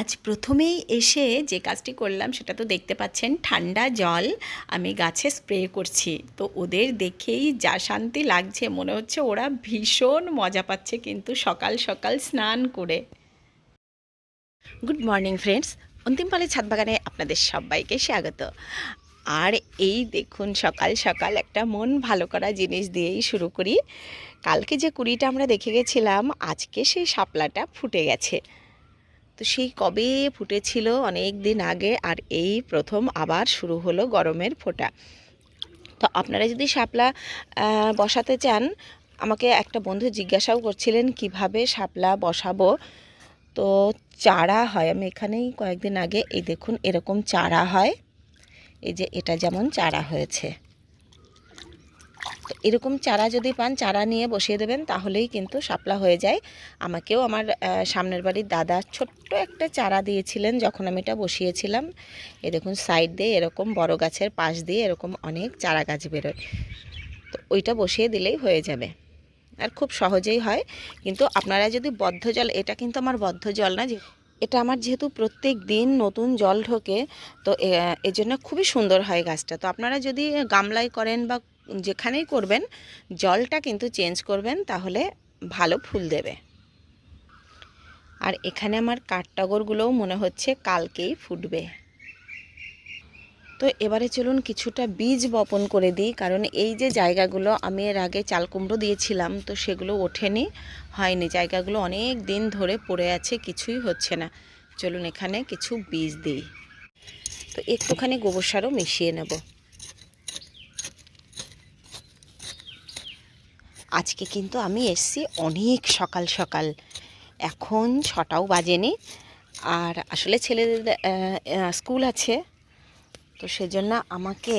আজ প্রথমেই এসে যে কাজটি করলাম সেটা তো দেখতে পাচ্ছেন, ঠান্ডা জল আমি গাছে স্প্রে করছি। তো ওদের দেখেই যা শান্তি লাগছে, মনে হচ্ছে ওরা ভীষণ মজা পাচ্ছে কিন্তু সকাল সকাল স্নান করে। গুড মর্নিং ফ্রেন্ডস অন্তিমপালে ছাদ বাগানে আপনাদের সবাইকে স্বাগত। আর এই দেখুন, সকাল সকাল একটা মন ভালো করা জিনিস দিয়েই শুরু করি। কালকে যে কুড়িটা আমরা দেখে গেছিলাম, আজকে সেই শাপলাটা ফুটে গেছে। তো সেই কবে ফুটেছিল অনেক দিন আগে আর এই প্রথম আবার শুরু হলো গরমের ফোঁটা। তো আপনারা যদি শাপলা বসাতে চান, আমাকে একটা বন্ধু জিজ্ঞাসাও করছিলেন কীভাবে শাপলা বসাবো। তো চারা হয়, আমি এখানেই কয়েকদিন আগে, এই দেখুন এরকম চারা হয়। এই যে এটা যেমন চারা হয়েছে। এরকম চারা যদি পান, চারা নিয়ে বসিয়ে দেবেন, তাহলেই কিন্তু শাপলা হয়ে যায়। আমাকেও আমার সামনের বাড়ির দাদা ছোট্ট একটা চারা দিয়েছিলেন যখন আমি এটা বসিয়েছিলাম। এ দেখুন, সাইড দিয়ে এরকম বড় গাছের পাশ দিয়ে এরকম অনেক চারা গাছ বেরোয়। তো ওইটা বসিয়ে দিলেই হয়ে যাবে। আর খুব সহজেই হয়। কিন্তু আপনারা যদি বদ্ধ জল, এটা কিন্তু আমার বদ্ধ জল না এটা আমার যেহেতু প্রত্যেক দিন নতুন জল ঢোকে, তো এজন্য খুবই সুন্দর হয় গাছটা। তো আপনারা যদি গামলায় করেন বা যেখানেই করবেন, জলটা কিন্তু চেঞ্জ করবেন, তাহলে ভালো ফুল দেবে। আর এখানে আমার কাঠটগরগুলোও মনে হচ্ছে কালকেই ফুটবে। তো এবারে চলুন কিছুটা বীজ বপন করে দিই, কারণ এই যে জায়গাগুলো আমি এর আগে চাল কুমড়ো দিয়েছিলাম, তো সেগুলো ওঠেনি, হয়নি। জায়গাগুলো অনেক দিন ধরে পড়ে আছে, কিছুই হচ্ছে না। চলুন এখানে কিছু বীজ দিই। তো একটুখানি গোবর সারও মিশিয়ে নেব। আজকে কিন্তু আমি এসছি অনেক সকাল সকাল। এখন ছটাও বাজেনি। আর আসলে ছেলেদের স্কুল আছে। তো সেজন্য আমাকে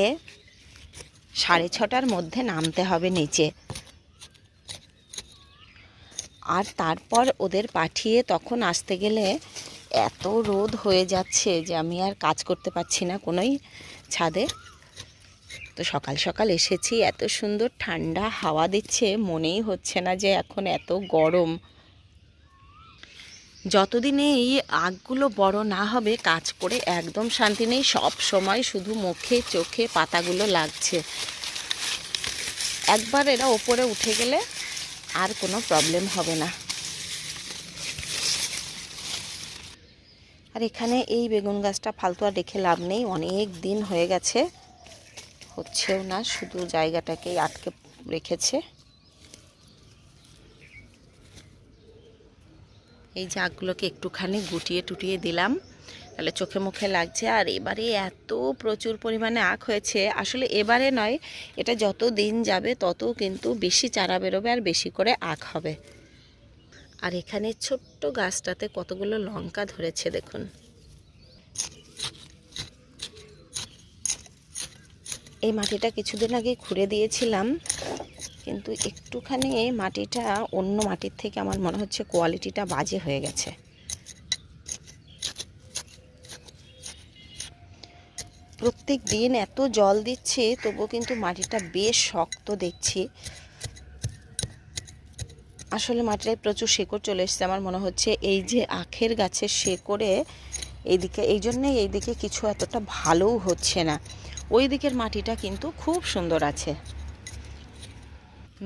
সাড়ে ছটার মধ্যে নামতে হবে নিচে। আর তারপর ওদের পাঠিয়ে তখন আসতে গেলে এত রোদ হয়ে যাচ্ছে যে আমি আর কাজ করতে পারছি না কোনোই ছাদে। তো সকাল সকাল এসেছি, এত সুন্দর ঠান্ডা হাওয়া দিচ্ছে, মনেই হচ্ছে না যে এখন এত গরম। যতদিনে এই আগগুলো বড় না হবে, কাজ করে একদম শান্তি নেই, সব সময় শুধু মুখে চোখে পাতাগুলো লাগছে। একবার এরা ওপরে উঠে গেলে আর কোনো প্রবলেম হবে না। আর এখানে এই বেগুন গাছটা ফালতু আর রেখে লাভ নেই, অনেক দিন হয়ে গেছে। হচ্ছেও না, শুধু জায়গাটাকেই আটকে রেখেছে। এই যে জাগগুলোকে একটুখানি গুটিয়ে টুটিয়ে দিলাম। তাহলে চোখে মুখে লাগছে। আর এবারে এত প্রচুর পরিমাণে আখ হয়েছে। আসলে এবারে নয়, এটা যত দিন যাবে তত কিন্তু বেশি চারা বেরোবে আর বেশি করে আখ হবে। আর এখানে ছোট্ট গাছটাতে কতগুলো লঙ্কা ধরেছে দেখুন। এই মাটিটা কিছুদিন আগে খুঁড়ে দিয়েছিলাম, কিন্তু একটুখানি মাটিটা অন্য মাটির থেকে আমার মনে হচ্ছে কোয়ালিটিটা বাজে হয়ে গেছে। প্রত্যেক দিন এত জল দিচ্ছি তবু কিন্তু মাটিটা বেশ শক্ত দেখছি। আসলে মাটিটায় প্রচুর শেকড় চলে এসছে, আমার মনে হচ্ছে এই যে আখের গাছের শেকড়ে এইদিকে, এই জন্যেই এইদিকে কিছু এতটা ভালোও হচ্ছে না। ওই দিকের মাটিটা কিন্তু খুব সুন্দর আছে।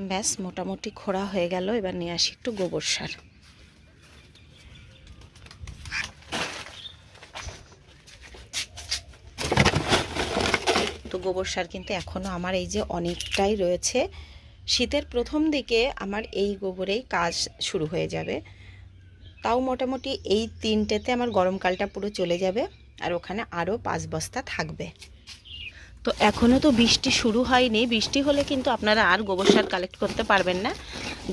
ব্যাস, মোটামুটি খোঁড়া হয়ে গেল। এবার নিয়ে আসি একটু গোবর সার। তো গোবর সার কিন্তু এখনও আমার এই যে অনেকটাই রয়েছে। শীতের প্রথম দিকে আমার এই গোবরেই কাজ শুরু হয়ে যাবে। তাও মোটামুটি এই তিনটেতে আমার গরমকালটা পুরো চলে যাবে। আর ওখানে আরও পাঁচ বস্তা থাকবে। তো এখনও তো বৃষ্টি শুরু হয়নি। বৃষ্টি হলে কিন্তু আপনারা আর গোবর সার কালেক্ট করতে পারবেন না।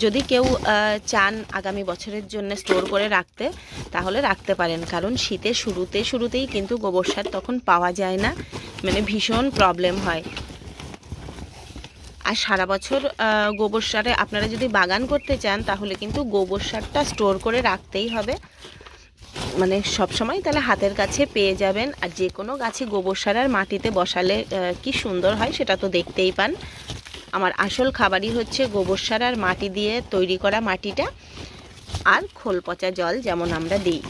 যদি কেউ চান আগামী বছরের জন্য স্টোর করে রাখতে, তাহলে রাখতে পারেন। কারণ শীতের শুরুতে, শুরুতেই কিন্তু গোবর সার তখন পাওয়া যায় না। মানে ভীষণ প্রবলেম হয়। আর সারা বছর গোবর সারে আপনারা যদি বাগান করতে চান, তাহলে কিন্তু গোবর সারটা স্টোর করে রাখতেই হবে। মানে সব সময় তাহলে হাতের কাছে পেয়ে যাবেন। আর যে কোনো গাছে গোবর সার আর মাটিতে বসালে কি সুন্দর হয় সেটা তো দেখতেই পান। আমার আসল খাবারই হচ্ছে গোবর সার আর মাটি দিয়ে তৈরি করা মাটিটা আর খোল পচা জল যেমন আমরা দিই।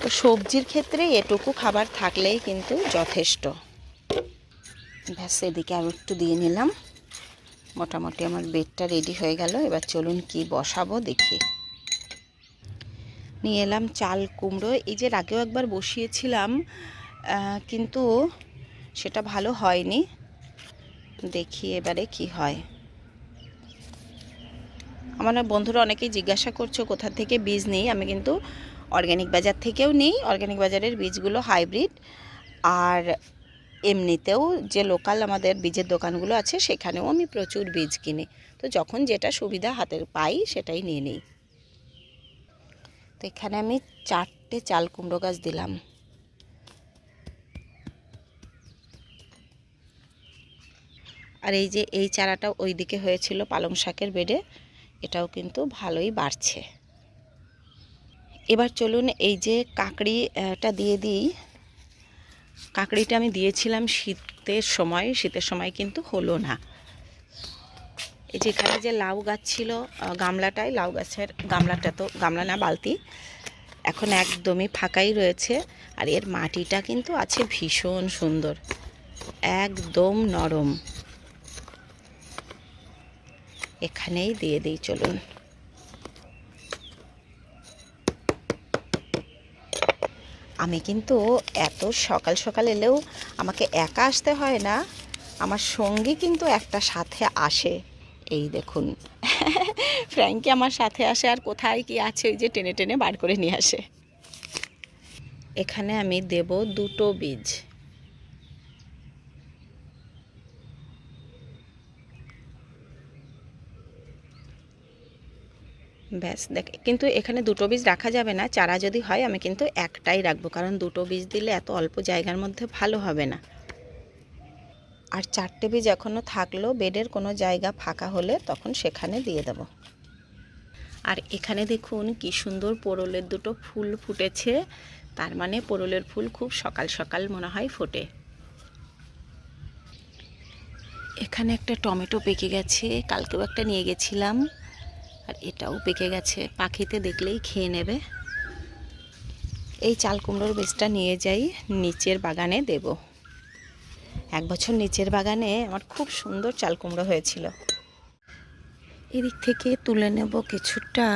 তো সবজির ক্ষেত্রে এটুকু খাবার থাকলেই কিন্তু যথেষ্ট। ব্যাস, এদিকে আর একটু দিয়ে নিলাম। মোটামুটি আমার বেডটা রেডি হয়ে গেল। এবার চলুন কি বসাবো দেখি। নিয়ে এলাম চাল কুমড়ো। এই যে আগেও একবার বসিয়েছিলাম কিন্তু সেটা ভালো হয়নি। দেখি এবারে কি হয়। আমার বন্ধুরা অনেকেই জিজ্ঞাসা করছ কোথা থেকে বীজ নেই, আমি কিন্তু অর্গ্যানিক বাজার থেকেও নিই। অর্গ্যানিক বাজারের বীজগুলো হাইব্রিড আর এমনিতেও যে লোকাল আমাদের বীজের দোকানগুলো আছে, সেখানেও আমি প্রচুর বীজ কিনি। তো যখন যেটা সুবিধা হাতের পাই, সেটাই নিয়ে নিই। তো এখানে আমি চারটে চাল কুমড়ো গাছ দিলাম। আর এই যে এই চারাটা ওই দিকে হয়েছিল পালং শাকের বেডে, এটাও কিন্তু ভালোই বাড়ছে। এবার চলুন এই যে কাঁকড়িটা দিয়ে দিই। কাঁকড়িটা আমি দিয়েছিলাম শীতের সময় শীতের সময় কিন্তু হলো না। এই যে লাউ গাছ ছিল গামলাটায় লাউ গাছের গামলাটা তো, গামলা না, বালতি, এখন একদমই ফাঁকাই রয়েছে। আর এর মাটিটা কিন্তু আছে ভীষণ সুন্দর, একদম নরম। এখানেই দিয়ে দিই, চলুন। আমি কিন্তু এত সকাল সকাল এলেও আমাকে একা আসতে হয় না, আমার সঙ্গী কিন্তু একটা সাথে আসে। এই দেখুন ফ্র্যাঙ্কি আমার সাথে আসে আর কোথায় কি আছে ওই যে টেনে টেনে বার করে নিয়ে আসে। এখানে আমি দেব দুটো বীজ। ব্যাস, দেখ, কিন্তু এখানে দুটো বীজ রাখা যাবে না, চারা যদি হয় আমি কিন্তু একটাই রাখব, কারণ দুটো বীজ দিলে এত অল্প জায়গার মধ্যে ভালো হবে না। আর চারটে বীজ এখনও থাকল, বেডের কোনো জায়গা ফাঁকা হলে তখন সেখানে দিয়ে দেব। আর এখানে দেখুন কি সুন্দর পোড়লের দুটো ফুল ফুটেছে। তার মানে পোড়লের ফুল খুব সকাল সকাল মনে হয় ফোটে। এখানে একটা টমেটো পেকে গেছে, কালকেও একটা নিয়ে গেছিলাম। আর এটাও পেকে গেছে, পাখিতে দেখলেই খেয়ে নেবে। এই চাল কুমড়োর বীজটা নিয়ে যাই, নিচের বাগানে দেব। এক বছর নিচের বাগানে আমার খুব সুন্দর চাল কুমড়ো হয়েছিল। এদিক থেকে তুলে নেব কিছুটা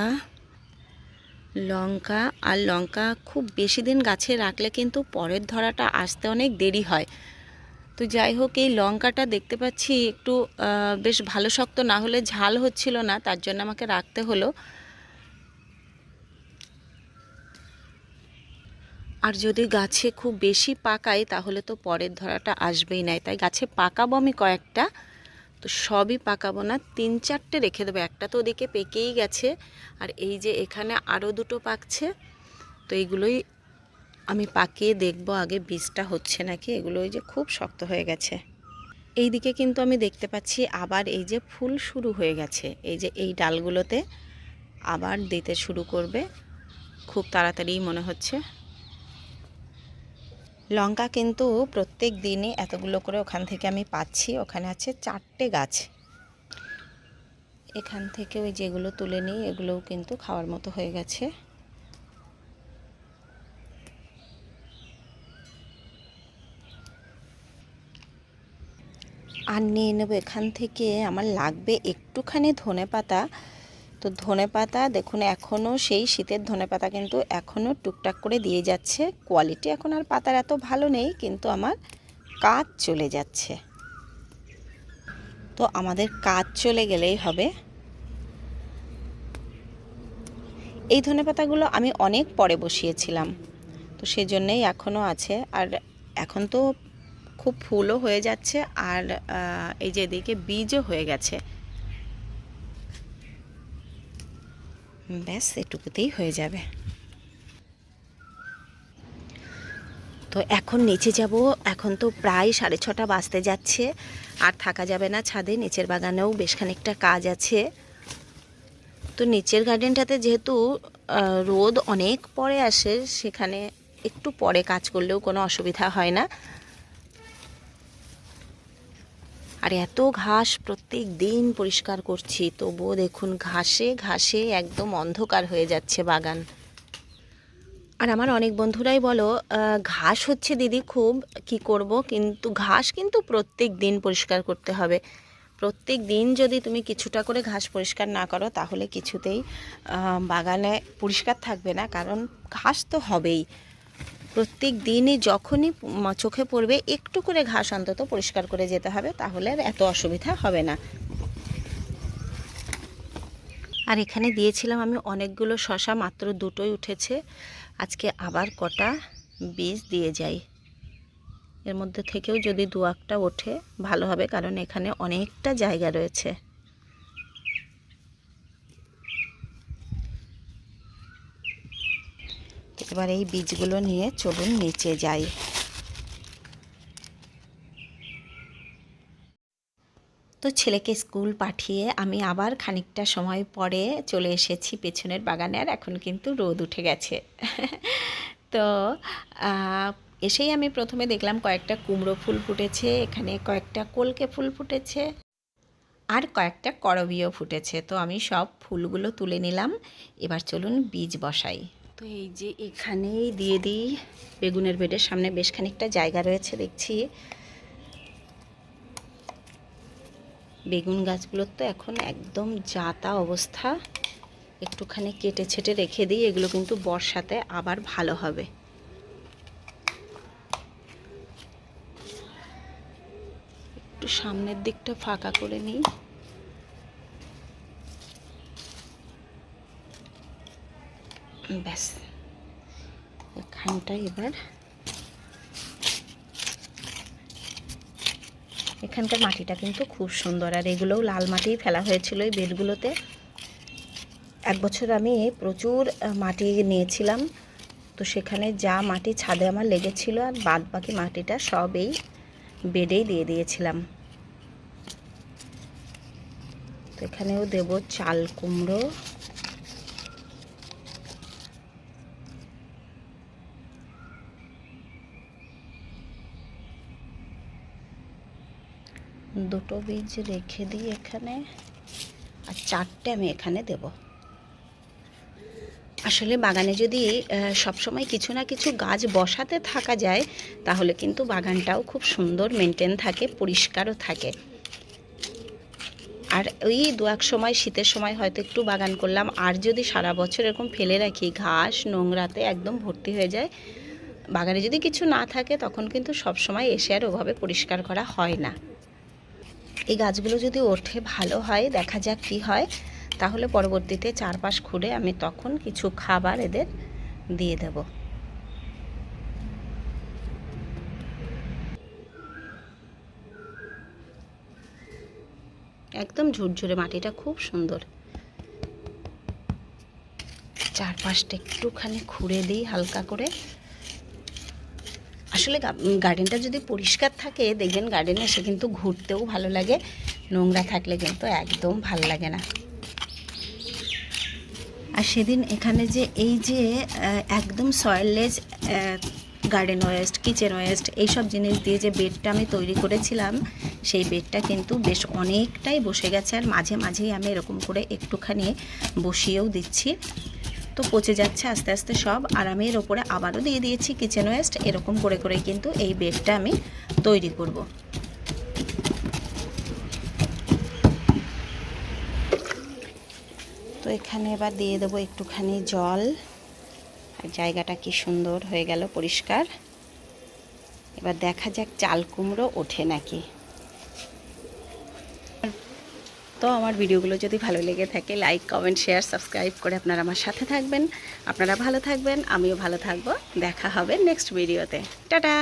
লঙ্কা, আর লঙ্কা খুব বেশি দিন গাছে রাখলে কিন্তু পরের ধরাটা আসতে অনেক দেরি হয়। তো যাই হোক, এই লঙ্কাটা দেখতে পাচ্ছি একটু বেশ ভালো শক্ত না হলে ঝাল হচ্ছিল না, তার জন্য আমাকে রাখতে হলো। আর যদি গাছে খুব বেশি পাকাই তাহলে তো পরের ধরাটা আসবেই নাই তাই গাছে পাকাবো আমি কয়েকটা, তো সবই পাকাবো না। তিন চারটে রেখে দেবো। একটা তো ওদিকে পেকেই গেছে, আর এই যে এখানে আরও দুটো পাকছে, তো এইগুলোই আমি পাকিয়ে দেখব আগে বীজটা হচ্ছে নাকি। এগুলো ওই যে খুব শক্ত হয়ে গেছে। এই দিকে কিন্তু আমি দেখতে পাচ্ছি আবার এই যে ফুল শুরু হয়ে গেছে। এই যে এই ডালগুলোতে আবার দিতে শুরু করবে। খুব তাড়াতাড়ি মনে হচ্ছে। লঙ্কা কিন্তু প্রত্যেক দিনই এতগুলো করে ওখান থেকে আমি পাচ্ছি। ওখানে আছে চারটে গাছ। এখান থেকে ওই যেগুলো তুলে নিই, এগুলোও কিন্তু খাওয়ার মতো হয়ে গেছে। আর নিয়ে নেব এখান থেকে। আমার লাগবে একটুখানি ধনে পাতা তো ধনে পাতা, দেখুন এখনও সেই শীতের ধনে পাতা কিন্তু এখনও টুকটাক করে দিয়ে যাচ্ছে। কোয়ালিটি এখন আর পাতার এত ভালো নেই, কিন্তু আমার কাজ চলে যাচ্ছে। তো আমাদের কাজ চলে গেলেই হবে। এই ধনে পাতাগুলো আমি অনেক পরে বসিয়েছিলাম, তো সেজন্যই এখনও আছে। আর এখন তো খুব ফুলও হয়ে যাচ্ছে, আর এই যে এদিকে বীজও হয়ে গেছে। ব্যাস, এটুকুতেই হয়ে যাবে। তো এখন নিচে যাব। এখন তো প্রায় সাড়ে ছটা বাজতে যাচ্ছে। আর থাকা যাবে না ছাদে, নিচের বাগানেও বেশ খানিকটা কাজ আছে। তো নিচের গার্ডেনটাতে যেহেতু রোদ অনেক পরে আসে, সেখানে একটু পরে কাজ করলেও কোনো অসুবিধা হয় না। আর এত ঘাস প্রত্যেক দিন পরিষ্কার করছি, তবুও দেখুন ঘাসে ঘাসে একদম অন্ধকার হয়ে যাচ্ছে বাগান। আর আমার অনেক বন্ধুরাই বলো ঘাস হচ্ছে দিদি খুব, কি করব? কিন্তু ঘাস কিন্তু প্রত্যেক দিন পরিষ্কার করতে হবে। প্রত্যেক দিন যদি তুমি কিছুটা করে ঘাস পরিষ্কার না করো, তাহলে কিছুতেই বাগানে পরিষ্কার থাকবে না, কারণ ঘাস তো হবেই। প্রত্যেক দিনই যখনই চোখে পড়বে, একটু করে ঘাস অন্তত পরিষ্কার করে যেতে হবে, তাহলে আর এত অসুবিধা হবে না। আর এখানে দিয়েছিলাম আমি অনেকগুলো শশা, মাত্র দুটোই উঠেছে। আজকে আবার কটা বীজ দিয়ে যাই। এর মধ্যে থেকেও যদি দু একটা ওঠে, ভালো হবে, কারণ এখানে অনেকটা জায়গা রয়েছে। এবার এই বীজগুলো নিয়ে চলুন নিচে যাই। তো ছেলেকে স্কুল পাঠিয়ে আমি আবার খানিকটা সময় পরে চলে এসেছি পেছনের বাগানে আর এখন কিন্তু রোদ উঠে গেছে। তো এসেই আমি প্রথমে দেখলাম কয়েকটা কুমড়ো ফুল ফুটেছে, এখানে কয়েকটা কলকে ফুল ফুটেছে আর কয়েকটা করবীও ফুটেছে। তো আমি সব ফুলগুলো তুলে নিলাম। এবার চলুন বীজ বসাই। তো এই যে এখানেই দিয়ে দিই। বেগুনের বেডের সামনে বেশ খানিকটা জায়গা রয়েছে দেখছি। বেগুন গাছগুলোর তো এখন একদম জাতা অবস্থা। একটুখানি কেটে ছেটে রেখে দিই, এগুলো কিন্তু বর্ষাতে আবার ভালো হবে। একটু সামনের দিকটা ফাঁকা করে নিই। ব্যাস। এখানটা এবার এখানকার মাটিটা কিন্তু খুব সুন্দর। আর এগুলোও লাল মাটিই ফেলা হয়েছিল এই বেডগুলোতে এক বছর আমি প্রচুর মাটি নিয়েছিলাম। তো সেখানে যা মাটি ছাদে আমার লেগেছিল আর বাদ বাকি মাটিটা সব এই বেডেই দিয়ে দিয়েছিলাম। তো এখানেও দেব চাল কুমড়ো। দুটো বীজ রেখে দিই এখানে, আর চারটে আমি এখানে দেব। আসলে বাগানে যদি সবসময় কিছু না কিছু গাছ বসাতে থাকা যায়, তাহলে কিন্তু বাগানটাও খুব সুন্দর মেনটেন থাকে, পরিষ্কারও থাকে। আর ওই দু এক সময়, শীতের সময় হয়তো একটু বাগান করলাম, আর যদি সারা বছর এরকম ফেলে রাখি, ঘাস, নোংরাতে একদম ভর্তি হয়ে যায়, বাগানে যদি কিছু না থাকে, তখন কিন্তু সব সময় এসে আর ওভাবে পরিষ্কার করা হয় না। এই গাছগুলো যদি ওঠে ভালো হয়, দেখা যাক কি হয়, তাহলে পরবর্তীতে চারপাশ খুঁড়ে আমি তখন কিছু খাবার এদের দিয়ে দেব। একদম ঝুরঝুরে মাটিটা খুব সুন্দর। চারপাশটা একটুখানি খুঁড়ে দিই হালকা করে। আসলে গার্ডেনটা যদি পরিষ্কার থাকে, দেখবেন গার্ডেনে এসে কিন্তু ঘুরতেও ভালো লাগে। নোংরা থাকলে কিন্তু একদম ভালো লাগে না। আর সেদিন এখানে যে এই যে একদম soilless garden waste kitchen waste এইসব জিনিস দিয়ে যে বেডটা আমি তৈরি করেছিলাম, সেই বেডটা কিন্তু বেশ অনেকটাই বসে গেছে। আর মাঝে মাঝেই আমি এরকম করে একটুখানি বসিয়েও দিচ্ছি। তো পচে যাচ্ছে আস্তে আস্তে সব আর আমি এর ওপরে আবারও দিয়ে দিয়েছি কিচেন ওয়েস্ট এরকম করে করে কিন্তু এই বেডটা আমি তৈরি করব। তো এখানে এবার দিয়ে দেবো একটুখানি জল। আর জায়গাটা কি সুন্দর হয়ে গেল পরিষ্কার। এবার দেখা যাক চাল কুমড়ো ওঠে নাকি। তো আমার ভিডিওগুলো যদি ভালো লেগে থাকে লাইক কমেন্ট শেয়ার সাবস্ক্রাইব করে আপনারা আমার সাথে থাকবেন। আপনারা ভালো থাকবেন, আমিও ভালো থাকব। দেখা হবে নেক্সট ভিডিওতে টাটা!